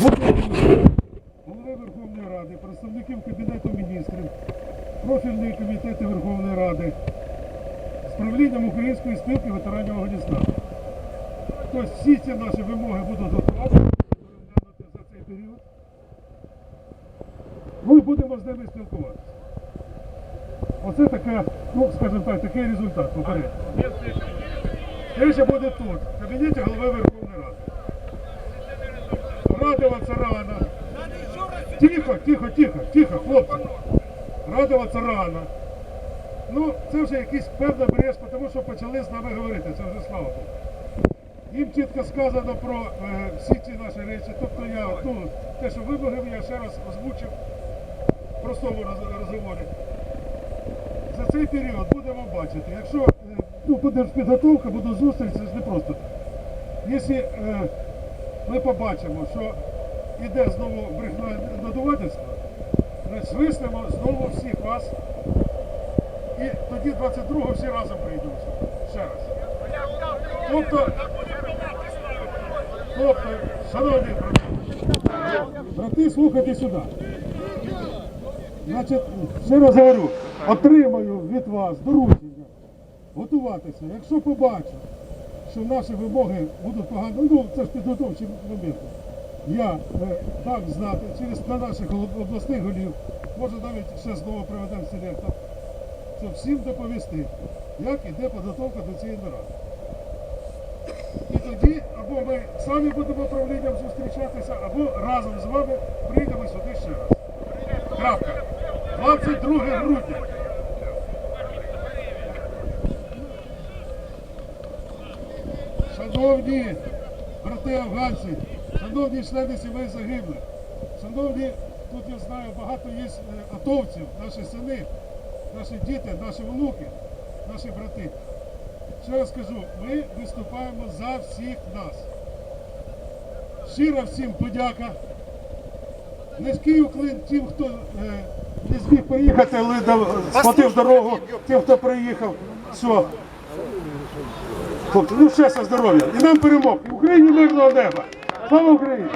голови Верховної Ради, представників Кабінету міністрів, профільні комітети Верховної Ради з правлінням Української спілки ветеранів Афганістану. Тобто всі ці наші вимоги будуть готувати, за цей період. Ми будемо з ними спілкуватися. Оце таке, ну, скажімо так, такий результат попередньо. Ще буде тут, в кабінеті голови Верховної Ради. Радуватися рано. Тихо, тихо, тихо, тихо, хлопці. Радуватися рано. Ну, це вже якийсь певна бреш, тому що почали з нами говорити, це вже слава Богу. Їм чітко сказано про е, всі ці наші речі. Тобто я ну, те, що вимогив, я ще раз озвучив в простому роз- розговорі. За цей період будемо бачити. Якщо е, ну, буде підготовка, буде зустріч, це ж не просто. Якщо е, ми побачимо, що йде знову брехня надувательство, ми свиснемо знову всіх вас. І тоді 22-го всі разом прийдуть. Ще раз. Тобто, тобто, шановні брати, брати, слухайте сюди. Значить, ще раз говорю, отримаю від вас доручення готуватися. Якщо побачу, що наші вимоги будуть погано, ну це ж підготовчі моменти. Я е, дам знати через на наших обласних голів, може навіть ще знову проведемо селектор, щоб всім доповісти, як іде підготовка до цієї наради. І тоді або ми самі будемо управлінням зустрічатися, або разом з вами прийдемо сюди ще раз. Крапка. 22 грудня. Шановні брати афганці, шановні члени сімей загиблих, шановні, тут я знаю, багато є е, атовців, наші сини, наші діти, наші внуки, наші брати. Ще раз кажу, ми виступаємо за всіх нас. Щиро всім подяка. Низький уклін тим, хто е, не зміг поїхати, але сплатив дорогу тим, хто приїхав. Все. Хлопці, ну щастя, здоров'я. І нам перемог. В Україні мирного неба. Слава Україні!